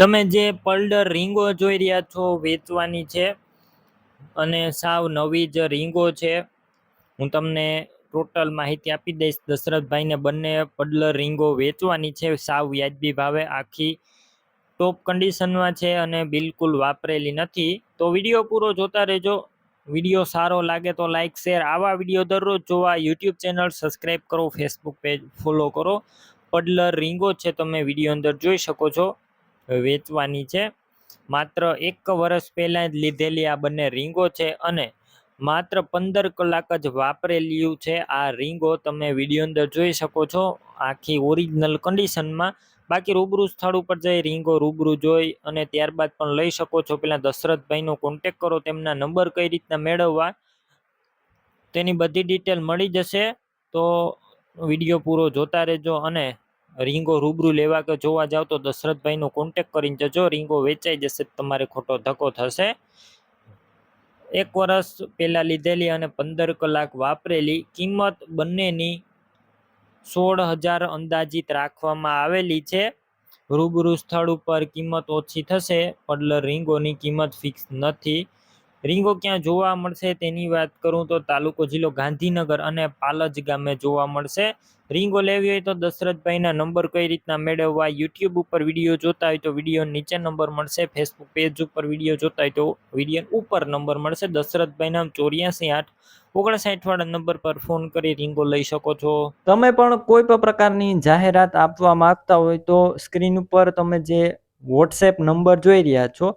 તમે જે પલ્ડર રીંગો જોઈ રહ્યા છો, વેચવાની છે અને સાવ નવી જ રીંગો છે. હું તમને ટોટલ માહિતી આપી દઈશ. દશરથભાઈને બંને પલ્ડર રીંગો વેચવાની છે. સાવ વ્યાજબી ભાવે આખી ટોપ કન્ડિશનમાં છે અને બિલકુલ વાપરેલી નથી. તો વીડિયો પૂરો જોતા રહેજો. વીડિયો સારો લાગે તો લાઈક શેર આવા વીડિયો દરરોજ જોવા. યુટ્યુબ ચેનલ સબસ્ક્રાઈબ કરો ફેસબુક પેજ ફોલો કરો. પડલર રીંગો છે, તમે વીડિયો અંદર જોઈ શકો છો. વેચવાની છે. માત્ર એક વર્ષ પહેલાં જ લીધેલી આ બંને રીંગો છે અને માત્ર પંદર કલાક જ વાપરેલી છે. આ રીંગો તમે વીડિયો અંદર જોઈ શકો છો. આખી ઓરિજિનલ કન્ડિશનમાં બાકી રૂબરૂ સ્થળ ઉપર જઈ રીંગો રૂબરૂ જોઈ અને ત્યારબાદ પણ લઈ શકો છો. પહેલાં દશરથભાઈનો કોન્ટેક કરો, તેમના નંબર કઈ રીતના મેળવવા તેની બધી ડિટેલ મળી જશે. તો વીડિયો પૂરો જોતા રહેજો અને રીંગો રૂબરૂ લેવા કે જોવા જાવ તો દશરથભાઈનો કોન્ટેક કરીને જજો, રીંગો વેચાઈ જશે, તમારે ખોટો ધક્કો થશે. એક વર્ષ પહેલાં લીધેલી અને પંદર કલાક વાપરેલી કિંમત બંનેની સોળ હજાર અંદાજિત રાખવામાં આવેલી છે. રૂબરૂ સ્થળ ઉપર કિંમત ઓછી થશે પડલર રીંગોની કિંમત ફિક્સ નથી. રીંગો ક્યાં જોવા મળશે તેની વાત કરું તો તાલુકો જિલ્લો ગાંધીનગર અને પાલજ ગામે જોવા મળશે. રીંગો લેવી હોય તો દશરથભાઈના નંબર કઈ રીતના મેળવવા યુટ્યુબ ઉપર વીડિયો જોતા હોય તો વીડિયો નીચે નંબર મળશે, ફેસબુક પેજ ઉપર વીડિયો જોતા હોય તો વીડિયો ઉપર નંબર મળશે. દશરથભાઈના ચોર્યાસી આઠ ઓગણસાઠ વાળા નંબર પર ફોન કરી રીંગો લઈ શકો છો. તમે પણ કોઈ પણ પ્રકારની જાહેરાત આપવા માંગતા હોય તો સ્ક્રીન ઉપર તમે જે વોટ્સએપ નંબર જોઈ રહ્યા છો